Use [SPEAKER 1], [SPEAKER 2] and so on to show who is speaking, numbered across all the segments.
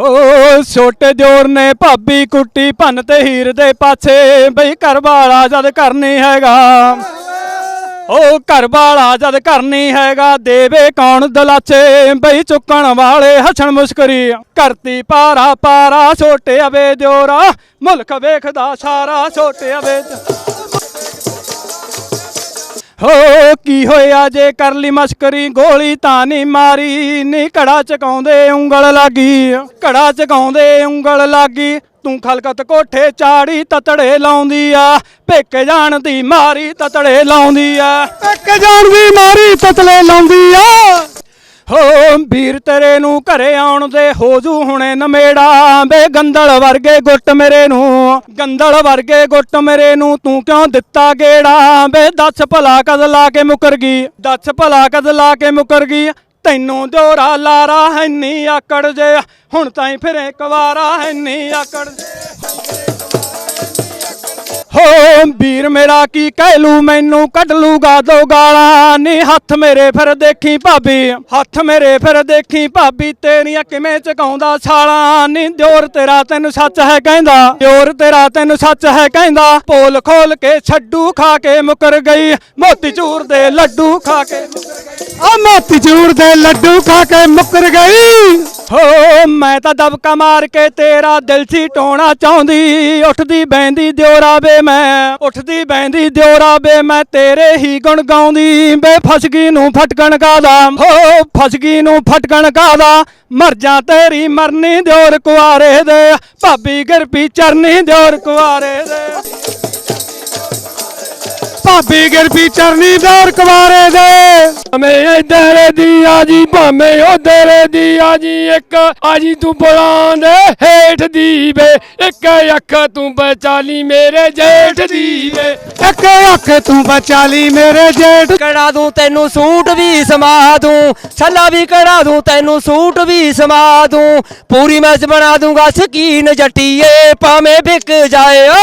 [SPEAKER 1] ਓ ਛੋਟੇ ਦਿਓਰ ਨੇ ਭਾਬੀ ਕੁੱਟੀ ਭੰਨ ਤੇ ਹੀਰ ਦੇ ਪਾਛੇ। ਬਈ ਘਰ ਵਾਲਾ ਜਦ ਕਰਨੀ ਹੈਗਾ। ਓ ਘਰ ਵਾਲਾ ਜਦ ਕਰਨੀ ਹੈਗਾ, ਦੇਵੇ ਕੌਣ ਦਲਾਚੇ? ਬਈ ਚੁੱਕਣ ਵਾਲੇ ਹੱਸਣ ਮੁਸਕਰੀ। ਕਰਤੀ ਪਾਰਾ ਪਾਰਾ ਛੋਟੇ ਅਵੇ ਦਿਓਰਾ। ਮੁਲਕ ਵੇਖਦਾ ਸਾਰਾ, ਛੋਟੇ ਅਵੇ ਹੋ ਕੀ ਹੋਇਆ ਜੇ ਕਰ ਲਈ ਮਸ਼ਕਰੀ, ਗੋਲੀ ਤਾਂ ਨਹੀਂ ਮਾਰੀ, ਨੀ ਘੜਾ ਚਕਾਉਂਦੇ ਉਂਗਲ ਲੱਗੀ, ਘੜਾ ਚਕਾਉਂਦੇ ਉਂਗਲ ਲੱਗੀ, ਤੂੰ ਖਲਕਤ ਕੋਠੇ ਚਾੜੀ ਤਤੜੇ ਲਾਉਂਦੀ ਆ ਭੇਕੇ ਜਾਣ ਦੀ ਮਾਰੀ ਤਤੜੇ ਲਾਉਂਦੀ ਆ।
[SPEAKER 2] ਇੱਕ ਜਾਣ ਦੀ ਮਾਰੀ ਤਤਲੇ ਲਾਉਂਦੀ ਆ।
[SPEAKER 1] ਹੋ ਵੀਰ ਤੇਰੇ ਨੂੰ ਘਰੇ ਆਉਣ ਦੇ ਹੋਜੂ ਹੁਣੇ ਨਮੇੜਾ, ਬੇ ਗੰਦਲ ਵਰਗੇ ਗੁੱਟ ਮੇਰੇ ਨੂੰ, ਗੰਦਲ ਵਰਗੇ ਗੁੱਟ ਮੇਰੇ ਨੂੰ ਤੂੰ ਕਿਉਂ ਦਿੱਤਾ ਗੇੜਾ? ਬੇ ਦੱਸ ਭਲਾ ਕਦ ਲਾ ਕੇ ਮੁਕਰ ਗਈ, ਦੱਸ ਭਲਾ ਕਦ ਲਾ ਕੇ ਮੁਕਰ ਗਈ? ਤੈਨੂੰ ਦੋਰਾ ਲਾਰਾ ਹੈਨੀ ਆਕੜ ਜੇ ਹੁਣ ਤਾਈ ਇੱਕ ਕਵਾਰਾ ਹੈਨੀ ਆਕੜ ਜੇ ਹੋ ਵੀਰ ਮੇਰਾ ਕੀ ਕਹਿ ਲੂ? ਮੈਨੂੰ ਕੱਢ ਲੂਗਾ ਦੋ ਗਾਲਾਂ। ਨੀ ਹੱਥ ਮੇਰੇ ਫਿਰ ਦੇਖੀ ਭਾਬੀ। ਹੱਥ ਮੇਰੇ ਫਿਰ ਦੇਖੀ ਭਾਬੀ। ਤੇਰੀਆਂ ਕਿਵੇਂ ਚਕਾਉਂਦਾ ਛਾਲਾਂ ਨੀ ਦਿਓਰ ਤੇਰਾ ਤੈਨੂੰ ਸੱਚ ਹੈ ਕਹਿੰਦਾ। ਦਿਓਰ ਤੇਰਾ ਤੈਨੂੰ ਸੱਚ ਹੈ ਕਹਿੰਦਾ। ਪੋਲ ਖੋਲ ਕੇ ਛੱਡੂ ਖਾ ਕੇ ਮੁਕਰ ਗਈ। ਮੋਤੀ ਚੂਰ ਦੇ ਲੱਡੂ ਖਾ ਕੇ
[SPEAKER 2] ਆ ਮੋਤੀ ਚੂਰ ਦੇ ਲੱਡੂ ਖਾ ਕੇ ਮੁੱਕਰ ਗਈ।
[SPEAKER 1] ਹੋ ਮੈਂ ਤਾਂ ਦਬਕਾ ਮਾਰ ਕੇ ਤੇਰਾ ਦਿਲ ਸੀ ਟੋਣਾ ਚਾਹੁੰਦੀ। ਉੱਠਦੀ ਬੈਂਦੀ ਦਿਓਰਾ ਵੇ ਮੈਂ ਉੱਠਦੀ ਬੈਂਦੀ ਦਿਓਰਾ ਵੇ ਮੈਂ ਤੇਰੇ ਹੀ ਗੁਣ ਗਾਉਂਦੀ। ਬੇ, ਫਸਗੀ ਨੂੰ ਫਟਕਣ ਕਾਦਾ ਹੋ, ਫਸਗੀ ਨੂੰ ਫਟਕਣ ਕਾਦਾ ਮਰ ਜਾ ਤੇਰੀ ਮਰਨੀ ਦਿਓਰ ਕੁਆਰੇ ਦੇ। ਭਾਬੀ ਗਰਪੀ ਚਰਨੀ ਦਿਓਰ ਕੁਆਰੇ ਦੇ।
[SPEAKER 2] ਭਾਬੀ ਗਿਰਪੀ ਚਰਨੀ ਦੌਰ ਕੁਆਰੇ ਦੇ।
[SPEAKER 3] ਭਾਵੇਂ ਇੱਧਰ ਦੀ ਆ ਜੀ ਭਾਵੇਂ ਉਧਰ ਦੀ ਆ ਜੀ ਇੱਕ ਆ ਜੀ ਤੂੰ ਬੁਲਾਂ ਦੇ ਹੇਠ ਦੀ ਵੇ ਇੱਕ ਅੱਖ ਤੂੰ ਬਚਾਲੀ ਮੇਰੇ ਜੇਠ ਦੀ ਵੇ
[SPEAKER 2] ਇੱਕ ਅੱਖ ਤੂੰ ਬਚਾ ਲਈ ਮੇਰੇ ਜੇਠ
[SPEAKER 4] ਕੜਾ ਦੂੰ ਤੈਨੂੰ ਸੂਟ ਵੀ ਸਮਾ ਦੂੰ। ਛੱਲਾ ਵੀ ਕੜਾ ਦੂੰ ਤੈਨੂੰ ਸੂਟ ਵੀ ਸਮਾ ਦੂੰ। ਪੂਰੀ ਮੈਚ ਬਣਾ ਦੂੰਗਾ ਸਕੀਨ ਜੱਟੀਏ ਭਾਵੇਂ ਵਿਕ ਜਾਏ ਓ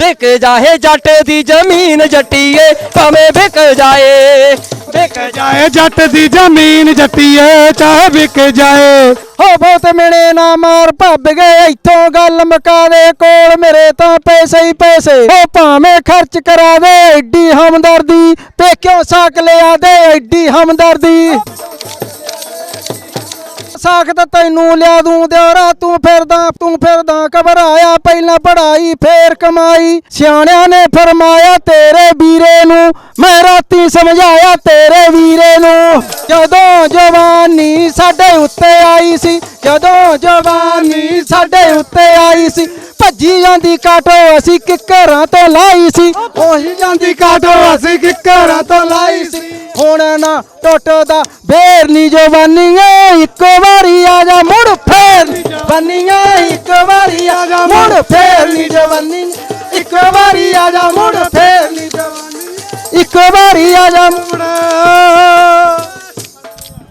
[SPEAKER 4] ਵਿਕ ਜਾਏ ਜੱਟ ਦੀ ਜ਼ਮੀਨ ਜੱਟੀਏ ਭਾਵੇਂ ਵਿਕ ਜਾਏ। ਵਿਕ
[SPEAKER 2] ਜਾਏ, ਜੱਟ ਦੀ ਜ਼ਮੀਨ ਜੱਟੀਏ, ਚਾਹੇ ਵਿਕ ਜਾਏ।
[SPEAKER 4] ਹੋ ਬਹੁਤ ਮਿਣੇ ਨਾ ਮਾਰ ਭੱਬ ਗਏ, ਇੱਥੋਂ ਗੱਲ ਮੁਕਾ ਦੇ, ਕੋਲ ਮੇਰੇ ਤਾਂ ਪੈਸੇ ਹੀ ਪੈਸੇ। ਉਹ ਭਾਵੇਂ ਖਰਚ ਕਰਾ ਦੇ, ਐਡੀ ਹਮਦਰਦੀ, ਪੇਕਿਓ ਸਾਕ ਲਿਆ ਦੇ, ਐਡੀ ਹਮਦਰਦੀ। ਸਾਖ ਤਾਂ ਤੈਨੂੰ ਲਿਆ ਦੂੰ ਦਿਓਰਾ ਤੂੰ ਫਿਰਦਾ ਤੂੰ ਫਿਰਦਾ ਘਬਰਾਇਆ ਪਹਿਲਾਂ ਪੜਾਈ ਫੇਰ ਕਮਾਈ। ਸਿਆਣਿਆਂ ਨੇ ਫਰਮਾਇਆ ਤੇਰੇ ਵੀਰੇ ਨੂੰ ਮੈਂ ਰਾਤੀ ਸਮਝਾਇਆ ਤੇਰੇ ਵੀਰੇ ਨੂੰ। ਜਦੋਂ ਜਵਾਨੀ ਸਾਡੇ ਉੱਤੇ ਆਈ ਸੀ ਜਦੋਂ ਜਵਾਨੀ ਸਾਡੇ ਉੱਤੇ ਆਈ ਸੀ ਭੱਜੀ ਜਾਂਦੀ ਕਾਟੋ ਅਸੀਂ ਕਿੱਕਰਾਂ ਤੋਂ ਲਾਈ ਸੀ।
[SPEAKER 2] ਉਹੀ ਜਾਂਦੀ ਕਾਟੋ ਅਸੀਂ ਕਿੱਕਰਾਂ ਤੋਂ ਲਾਈ ਸੀ।
[SPEAKER 4] ਹੁਣ ਨਾ ਟੁੱਟਦਾ ਫੇਰ ਨੀ ਜਵਾਨੀਆਂ ਇੱਕੋ ਵਾਰੀ ਆ ਜਾ, ਮੁੜ ਫੇਰ ਨੀ ਇੱਕ ਵਾਰੀ ਆ ਜਾ, ਮੁੜ ਫੇਰ ਨੀ ਜਵਾਨੀ। ਇੱਕ ਵਾਰੀ ਆ ਜਾ, ਮੁੜ ਫੇਰ ਨੀ ਜਵਾਨੀ। ਇੱਕ ਵਾਰੀ ਆ ਜਾ, ਮੁੜ।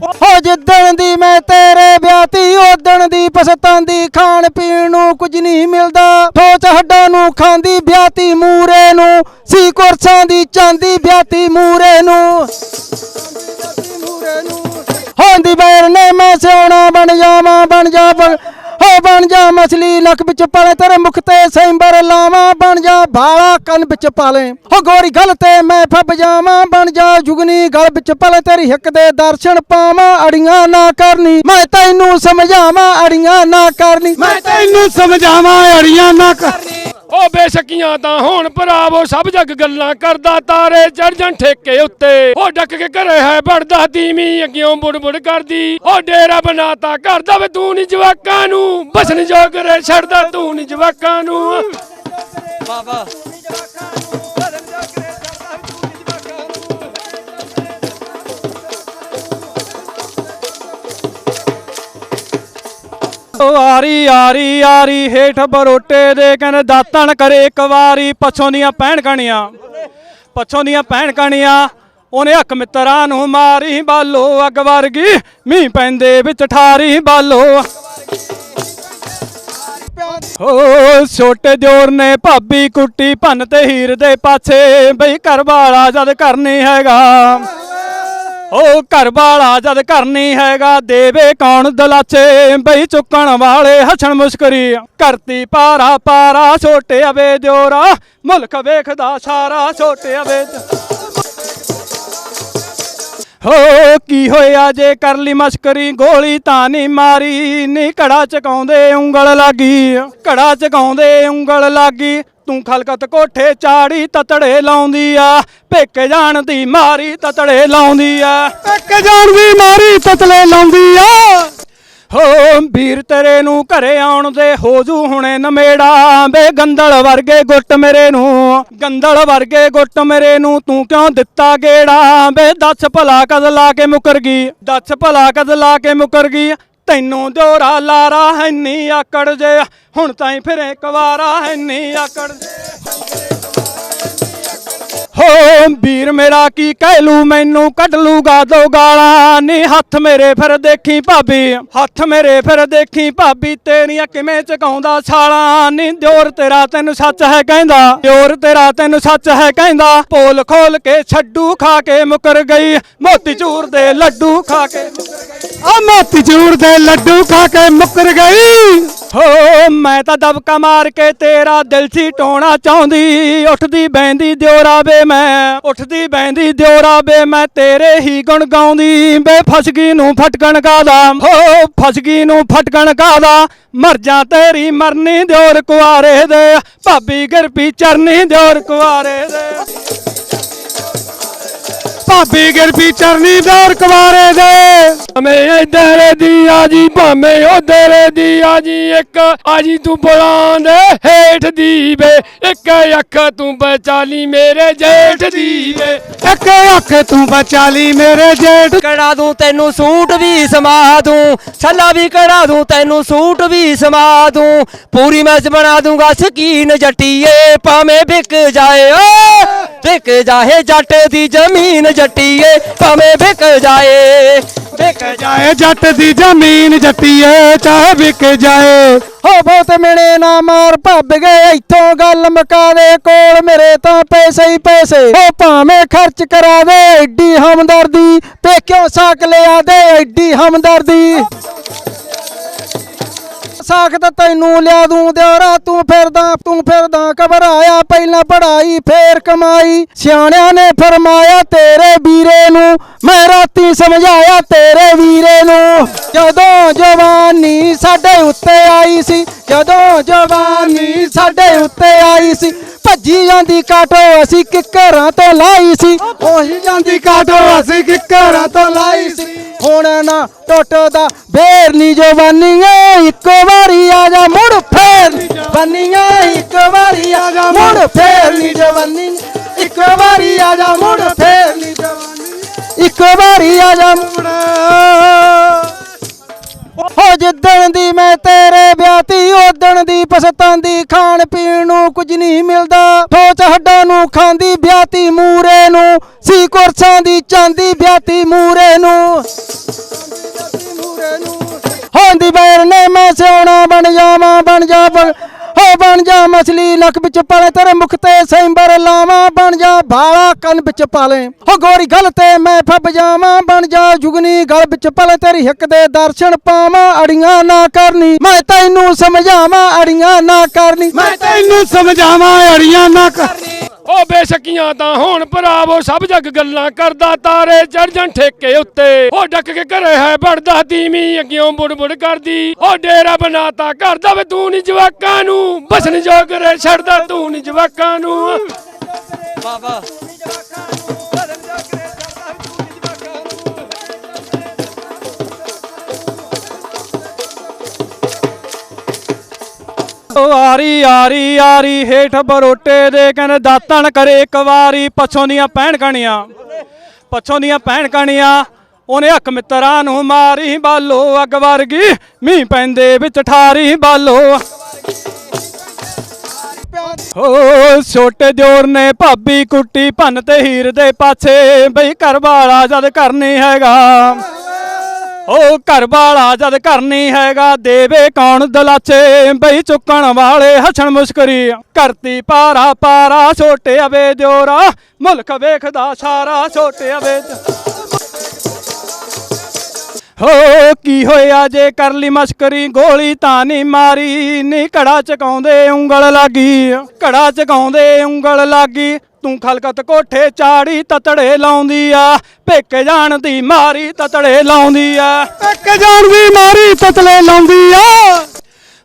[SPEAKER 4] ਹੋ ਜਿੱਦਣ ਦੀ ਮੈਂ ਤੇਰੇ ਵਿਆਹਤੀ ਉਦਣ ਦੀ ਪਸਤਾਂਦੀ ਖਾਣ ਪੀਣ ਨੂੰ ਕੁਝ ਨਹੀਂ ਮਿਲਦਾ। ਸੋਚ ਹੱਡਾਂ ਨੂੰ ਖਾਂਦੀ ਵਿਆਹਤੀ ਮੂਰੇ ਨੂੰ। ਸੀ ਕੁਰਸਾਂ ਦੀ ਚਾਂਦੀ ਵਿਆਹਤੀ ਮੂਰੇ ਨੂੰ। ਬਣ ਜਾਵਾਂ ਬਣ ਜਾ, ਬਣ ਹੋ ਬਣ ਜਾ ਮਛਲੀ ਨੱਕ ਵਿੱਚ ਪਾਲੇ, ਤੇਰੇ ਮੁਖ ਤੇ ਸੈਂਬਰ ਲਾਵਾਂ, ਬਣ ਜਾ ਭਾਲਾ ਕੰਨ ਵਿੱਚ ਪਾਲੇ। ਹੋ ਗੋਰੀ ਗਲ ਤੇ ਮੈਂ ਫੱਬ ਜਾਵਾਂ, ਬਣ ਜਾ ਜੁਗਨੀ ਗਲ ਵਿੱਚ ਪਾਲੇ, ਤੇਰੀ ਹਿੱਕ ਦੇ ਦਰਸ਼ਨ ਪਾਵਾਂ, ਅੜੀਆਂ ਨਾ ਕਰਨੀ। ਮੈਂ ਤੈਨੂੰ ਸਮਝਾਵਾਂ, ਅੜੀਆਂ ਨਾ ਕਰਨੀ।
[SPEAKER 2] ਮੈਂ ਤੈਨੂੰ ਸਮਝਾਵਾਂ, ਅੜੀਆਂ ਨਾ ਕਰ
[SPEAKER 3] ਉਹ ਬੇਸ਼ਕੀਆਂ ਤਾਂ ਹੋਣ ਭਰਾਵੋ ਸਭ ਜਗ ਗੱਲਾਂ ਕਰਦਾ ਤਾਰੇ ਚੜ ਜਾਣ ਠੇਕੇ ਉੱਤੇ। ਉਹ ਡੱਕ ਕੇ ਘਰੇ ਹੈ ਵੜਦਾ ਧੀਮੀ ਅੱਗਿਓਂ ਬੁੜਬੁੜ ਕਰਦੀ। ਉਹ ਡੇਰਾ ਬਣਾਤਾ ਕਰਦਾ ਵੇ ਤੂੰ ਨੀ ਜਵਾਕਾਂ ਨੂੰ। ਬਸਣ ਜੋਗਰੇ ਛੱਡਦਾ ਤੂੰ ਨੀ ਜਵਾਕਾਂ ਨੂੰ।
[SPEAKER 1] ਓ ਆਰੀ ਆਰੀ ਆਰੀ, ਹੇਠ ਬਰੋਟੇ ਦੇ ਕਹਿੰਦੇ ਦਾਤਣ ਕਰੇ ਇੱਕ ਵਾਰੀ, ਪੱਛੋਂ ਦੀਆਂ ਪੈਣ ਕਣੀਆਂ ਪੱਛੋਂ ਦੀਆਂ ਪੈਣ ਕਣੀਆਂ ਉਹਨੇ ਹੱਕ ਮਿੱਤਰਾਂ ਨੂੰ ਮਾਰੀ ਬਾਲੋ, ਅੱਗ ਵਰਗੀ ਮੀਂਹ ਪੈਂਦੇ ਵਿੱਚ ਠਾਰੀ ਬਾਲੋ। ਓ ਛੋਟੇ ਜੋਰ ਨੇ ਭਾਬੀ ਕੁੱਟੀ ਭੰਨ ਤੇ ਹੀਰ ਦੇ ਪਾਛੇ, ਬਈ ਘਰ ਵਾਲਾ ਜਦ ਕਰਨੀ ਹੈਗਾ। ਉਹ ਘਰ ਵਾਲਾ ਜਦ ਘਰ ਨਹੀਂ ਹੈਗਾ, ਦੇਵੇ ਕੌਣ ਦਲਾਚੇ? ਬਈ ਚੁੱਕਣ ਵਾਲੇ ਹੱਸਣ ਮੁਸਕਰੀ। ਕਰਤੀ ਪਾਰਾ ਪਾਰਾ ਛੋਟੇ ਅਵੇ ਦਿਓਰਾ। ਮੁਲਕ ਵੇਖਦਾ ਸਾਰਾ, ਛੋਟੇ ਅਵੇ ਹੋ ਕੀ ਹੋਇਆ ਜੇ ਕਰ ਲਈ ਮਸਕਰੀ, ਗੋਲੀ ਤਾਂ ਨਹੀਂ ਮਾਰੀ, ਨੀ ਘੜਾ ਚਕਾਉਂਦੇ ਉਂਗਲ ਲੱਗੀ। ਘੜਾ ਚਕਾਉਂਦੇ ਉਂਗਲ ਲੱਗੀ, ਤੂੰ ਖਲਕਤ ਕੋਠੇ ਚਾੜੀ ਤਤੜੇ ਲਾਉਂਦੀ ਆ। ਭੇਕੇ ਜਾਣ ਦੀ ਮਾਰੀ ਤਤੜੇ ਲਾਉਂਦੀ ਆ।
[SPEAKER 2] ਇੱਕ ਜਾਣ ਦੀ ਮਾਰੀ ਤਤਲੇ ਲਾਉਂਦੀ ਆ।
[SPEAKER 1] ਹੋ ਵੀਰ ਤੇਰੇ ਨੂੰ ਘਰੇ ਆਉਣ ਦੇ ਹੋ ਹੁਣੇ ਨਮੇੜਾ, ਬੇ ਗੰਦਲ ਵਰਗੇ ਗੁੱਟ ਮੇਰੇ ਨੂੰ। ਗੰਦਲ ਵਰਗੇ ਗੁੱਟ ਮੇਰੇ ਨੂੰ ਤੂੰ ਕਿਉਂ ਦਿੱਤਾ ਗੇੜਾ? ਬੇ ਦੱਸ ਭਲਾ ਕਦ ਲਾ ਕੇ ਮੁਕਰ ਗਈ? ਦੱਸ ਭਲਾ ਕਦ ਲਾ ਕੇ ਮੁਕਰ ਗਈ? ਤੈਨੂੰ ਦਿਓਰਾ ਲਾਰਾ ਹੈਨੀ ਆਕੜ ਜੇ ਹੁਣ ਤਾਈ ਇੱਕ ਕਵਾਰਾ ਹੈਨੀ ਆਕੜ ਜੇ ਵੀਰ ਮੇਰਾ ਕੀ ਕਹਿ ਲੂ? ਮੈਨੂੰ ਕੱਢ ਲੂਗਾ ਦੋ ਗਾਲਾਂ। ਨੀ ਹੱਥ ਮੇਰੇ ਫਿਰ ਦੇਖੀ ਭਾਬੀ। ਹੱਥ ਮੇਰੇ ਫਿਰ ਦੇਖੀ ਭਾਬੀ। ਤੇਰੀਆਂ ਕਿਵੇਂ ਚਕਾਉਂਦਾ ਛਾਲਾਂ ਨੀ ਦਿਓਰ ਤੇਰਾ ਤੈਨੂੰ ਸੱਚ ਹੈ ਕਹਿੰਦਾ। ਦਿਓਰ ਤੇਰਾ ਤੈਨੂੰ ਸੱਚ ਹੈ ਕਹਿੰਦਾ। ਪੋਲ ਖੋਲ ਕੇ ਛੱਡੂ ਖਾ ਕੇ ਮੁਕਰ ਗਈ। ਮੋਤੀ ਚੂਰ ਦੇ ਲੱਡੂ ਖਾ ਕੇ
[SPEAKER 2] ਆ ਮੋਤੀ ਚੂਰ ਦੇ ਲੱਡੂ ਖਾ ਕੇ ਮੁੱਕਰ ਗਈ।
[SPEAKER 1] ਹੋ ਮੈਂ ਤਾਂ ਦਬਕਾ ਮਾਰ ਕੇ ਤੇਰਾ ਦਿਲ ਸੀ ਟੋਣਾ ਚਾਹੁੰਦੀ। ਉੱਠਦੀ ਬੈਂਦੀ ਦਿਓਰਾ ਵੇ ਮੈਂ, ਉੱਠਦੀ ਬੈਂਦੀ ਦਿਓਰਾ ਵੇ ਮੈਂ, ਤੇਰੇ ਹੀ ਗੁਣ ਗਾਉਂਦੀ। ਬੇ ਫਸਗੀ ਨੂੰ ਫਟਕਣ ਕਾਦਾ ਹੋ, ਫਸਗੀ ਨੂੰ ਫਟਕਣ ਕਾਦਾ ਮਰ ਜਾ ਤੇਰੀ ਮਰਨੀ ਦਿਓਰ ਕੁਆਰੇ ਦੇ। ਭਾਬੀ ਗਿਰਪੀ ਚਰਨੀ ਦਿਓਰ ਕੁਆਰੇ ਦੇ।
[SPEAKER 2] ਭਾਬੀ ਗਿਰਪੀ ਚਰਨੀ ਦੌਰ ਕੁਵਾਰੇ ਦੇ।
[SPEAKER 3] ਭਾਵੇਂ ਇਧਰ ਦੀ ਆ ਜੀ ਭਾਵੇਂ ਉਧਰ ਦੀ ਆ ਜੀ ਇੱਕ ਆ ਜੀ ਤੂੰ ਬੁਲਾਂ ਦੇ ਹੇਠ ਦੀ ਵੇ ਇੱਕ ਅੱਖ ਤੂੰ ਬਚਾਲੀ ਮੇਰੇ ਜੇਠ ਦੀ ਵੇ
[SPEAKER 2] ਇੱਕ ਅੱਖ ਤੂੰ ਬਚਾ ਲਈ ਮੇਰੇ ਜੇਠ
[SPEAKER 5] ਕੜਾ ਦੂੰ ਤੈਨੂੰ ਸੂਟ ਵੀ ਸਮਾ ਦੂੰ। ਛੱਲਾ ਵੀ ਕੜਾ ਦੂੰ ਤੈਨੂੰ ਸੂਟ ਵੀ ਸਮਾ ਦੂੰ। ਪੂਰੀ ਮੈਚ ਬਣਾ ਦੂੰਗਾ ਸਕੀਨ ਜੱਟੀਏ ਭਾਵੇਂ ਵਿਕ ਜਾਏ ਓ ਵਿਕ ਜਾਏ ਜੱਟ ਦੀ ਜ਼ਮੀਨ ਜੱਟੀਏ ਭਾਵੇਂ ਵਿਕ ਜਾਏ। ਵਿਕ
[SPEAKER 2] ਜਾਏ। ਜੱਟ ਦੀ ਜ਼ਮੀਨ ਜੱਟੀਏ ਚਾਹੇ ਵਿਕ ਜਾਏ।
[SPEAKER 4] ਹੋ ਬਹੁਤ ਮਿਹਣੇ ਨਾ ਮਾਰ ਭੱਬ ਗਏ ਇੱਥੋਂ ਗੱਲ ਮੁਕਾ ਦੇ ਕੋਲ ਮੇਰੇ ਤਾਂ ਪੈਸੇ ਹੀ ਪੈਸੇ। ਉਹ ਭਾਵੇਂ ਖਰਚ ਕਰਾ ਦੇ ਐਡੀ ਹਮਦਰਦੀ ਤੇ ਕਿਉਂ ਸਾਕ ਲਿਆ ਦੇ ਐਡੀ ਹਮਦਰਦੀ। ਸਾਖ ਤੈਨੂੰ ਲਿਆ ਦੂੰ ਦਿਓਰਾ ਤੂੰ ਫਿਰਦਾ ਤੂੰ ਫਿਰਦਾ, ਘਬਰਾਇਆ ਪਹਿਲਾਂ ਪੜਾਈ ਫੇਰ ਕਮਾਈ। ਸਿਆਣਿਆਂ ਨੇ ਫਰਮਾਇਆ ਤੇਰੇ ਵੀਰੇ ਨੂੰ, ਮੈਂ ਰਾਤੀ ਸਮਝਾਇਆ ਤੇਰੇ ਵੀਰੇ ਨੂੰ। ਜਦੋਂ ਜਵਾਨੀ ਸਾਡੇ ਉੱਤੇ ਆਈ ਸੀ, ਜਦੋਂ ਜਵਾਨੀ ਸਾਡੇ ਉੱਤੇ ਆਈ ਸੀ ਭੱਜੀ ਜਾਂਦੀ ਕਾਟੋ ਅਸੀਂ ਕਿੱਕਰਾਂ ਤੋਂ ਲਾਈ ਸੀ। ਉਹੀ ਜਾਂਦੀ ਕਾਟੋ ਅਸੀਂ ਕਿੱਕਰਾਂ ਤੋਂ ਲਾਈ ਸੀ। ਹੁਣ ਨਾ ਟੁੱਟਦਾ ਫੇਰ ਨੀ ਜਵਾਨੀਆਂ ਇੱਕ ਵਾਰੀ ਆ ਹੋ ਜਿੱਦਣ ਦੀ ਮੈਂ ਤੇਰੇ ਵਿਆਹਤੀ ਉਦਣ ਦੀ ਪਸਤਾਂਦੀ ਖਾਣ ਪੀਣ ਨੂੰ ਕੁਝ ਨਹੀਂ ਮਿਲਦਾ। ਸੋਚ ਹੱਡਾਂ ਨੂੰ ਖਾਂਦੀ ਵਿਆਹਤੀ ਮੂਰੇ ਨੂੰ, ਸੀ ਕੁਰਸਾਂ ਦੀ ਚਾਂਦੀ ਵਿਆਹਤੀ ਮੂਰੇ ਨੂੰ। ਹੋਂਦੀ ਬੈਰ ਨੇ ਮੈਂ ਸਿਆਣਾ ਬਣ ਜਾਵਾਂ, ਬਣ ਜਾ ਬਣ ਜਾ ਮਛਲੀ ਨੱਕ ਵਿੱਚ ਪਾਲੇ, ਤੇਰੇ ਮੁਖ ਤੇ ਸੈਂਬਰ ਲਾਵਾਂ, ਬਣ ਜਾ ਭਾਲਾ ਕੰਨ ਵਿੱਚ ਪਾਲੇ। ਹੋ ਗੋਰੀ ਗਲ ਤੇ ਮੈਂ ਫੱਬ ਜਾਵਾਂ, ਬਣ ਜਾ ਜੁਗਨੀ ਗਲ ਵਿੱਚ ਪਾਲੇ, ਤੇਰੀ ਹਿੱਕ ਦੇ ਦਰਸ਼ਨ ਪਾਵਾਂ, ਅੜੀਆਂ ਨਾ ਕਰਨੀ, ਮੈਂ ਤੈਨੂੰ ਸਮਝਾਵਾਂ, ਅੜੀਆਂ ਨਾ ਕਰਨੀ।
[SPEAKER 2] ਮੈਂ ਤੈਨੂੰ ਸਮਝਾਵਾਂ, ਅੜੀਆਂ ਨਾ ਕਰ
[SPEAKER 3] ਉਹ ਬੇਸ਼ਕੀਆਂ ਤਾਂ ਹੋਣ ਭਰਾਵੋ, ਸਭ ਜਗ ਗੱਲਾਂ ਕਰਦਾ ਤਾਰੇ ਚੜ ਜਾਣ ਠੇਕੇ ਉੱਤੇ। ਉਹ ਡੱਕ ਕੇ ਘਰੇ ਹੈ ਵੜਦਾ ਤੀਵੀਂ ਅੱਗਿਓਂ ਬੁੜ ਬੁੜ ਕਰਦੀ। ਉਹ ਡੇਰਾ ਬਣਾਤਾ ਕਰਦਾ ਵੇ ਤੂੰ ਨਹੀਂ ਜਵਾਕਾਂ ਨੂੰ। ਬਸਣ ਜੋਗਰੇ ਛੱਡਦਾ ਤੂੰ ਨਹੀਂ ਜਵਾਕਾਂ ਨੂੰ।
[SPEAKER 5] ਬਾਬਾ
[SPEAKER 1] ਓ ਆਰੀ ਆਰੀ ਆਰੀ, ਹੇਠ ਬਰੋਟੇ ਦੇ ਕਹਿੰਦੇ ਦਾਤਣ ਕਰੇ ਇੱਕ ਵਾਰੀ, ਪੱਛੋਂ ਦੀਆਂ ਪੈਣ ਕਣੀਆਂ ਪੱਛੋਂ ਦੀਆਂ ਪੈਣ ਕਣੀਆਂ ਉਹਨੇ ਹੱਕ ਮਿੱਤਰਾਂ ਨੂੰ ਮਾਰੀ ਬਾਲੋ, ਅੱਗ ਵਰਗੀ, ਮੀਂਹ ਪੈਂਦੇ ਵਿੱਚ ਠਾਰੀ ਬਾਲੋ। ਓ ਛੋਟੇ ਦਿਓਰ ਨੇ ਭਾਬੀ ਕੁੱਟੀ ਭੰਨ ਤੇ ਹੀਰ ਦੇ ਪਾਛੇ, ਬਈ ਘਰ ਵਾਲਾ ਜਦ ਘਰ ਨਹੀਂ ਹੈਗਾ। ਉਹ ਘਰ ਵਾਲਾ ਜਦ ਘਰ ਨਹੀਂ ਹੈਗਾ, ਦੇਵੇ ਕੌਣ ਦਲਾਚੇ? ਬਈ ਚੁੱਕਣ ਵਾਲੇ ਹੱਸਣ ਮੁਸਕਰੀ। ਕਰਤੀ ਪਾਰਾ ਪਾਰਾ, ਛੋਟੇ ਅਵੇ ਦਿਓਰਾ ਮੁਲਕ ਵੇਖਦਾ ਸਾਰਾ, ਛੋਟੇ ਅਵੇ ਹੋ, ਕੀ ਹੋਇਆ ਜੇ ਕਰ ਲਈ ਮਸਕਰੀ? ਗੋਲੀ ਤਾਂ ਨਹੀਂ ਮਾਰੀ। ਨੀ ਘੜਾ ਚਕਾਉਂਦੇ ਉਂਗਲ ਲਾਗੀ। ਘੜਾ ਚਕਾਉਂਦੇ ਉਂਗਲ ਲਾਗੀ। ਤੂੰ ਖਲਕਤ ਕੋਠੇ ਚਾੜੀ ਤਤੜੇ ਲਾਉਂਦੀ ਆ। ਭੇਕੇ ਜਾਣ ਦੀ ਮਾਰੀ ਤਤੜੇ ਲਾਉਂਦੀ ਆ।
[SPEAKER 2] ਇੱਕ ਜਾਣ ਦੀ ਮਾਰੀ ਤਤਲੇ ਲਾਉਂਦੀ ਆ।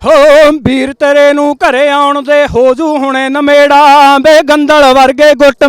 [SPEAKER 1] ਹੋ ਵੀਰ ਤੇਰੇ ਨੂੰ ਘਰੇ ਆਉਣ ਦੇ ਹੋ ਜੂ ਹੁਣੇ ਨਮੇੜਾ। ਬੇ ਗੰਦਲ ਵਰਗੇ ਗੁੱਟ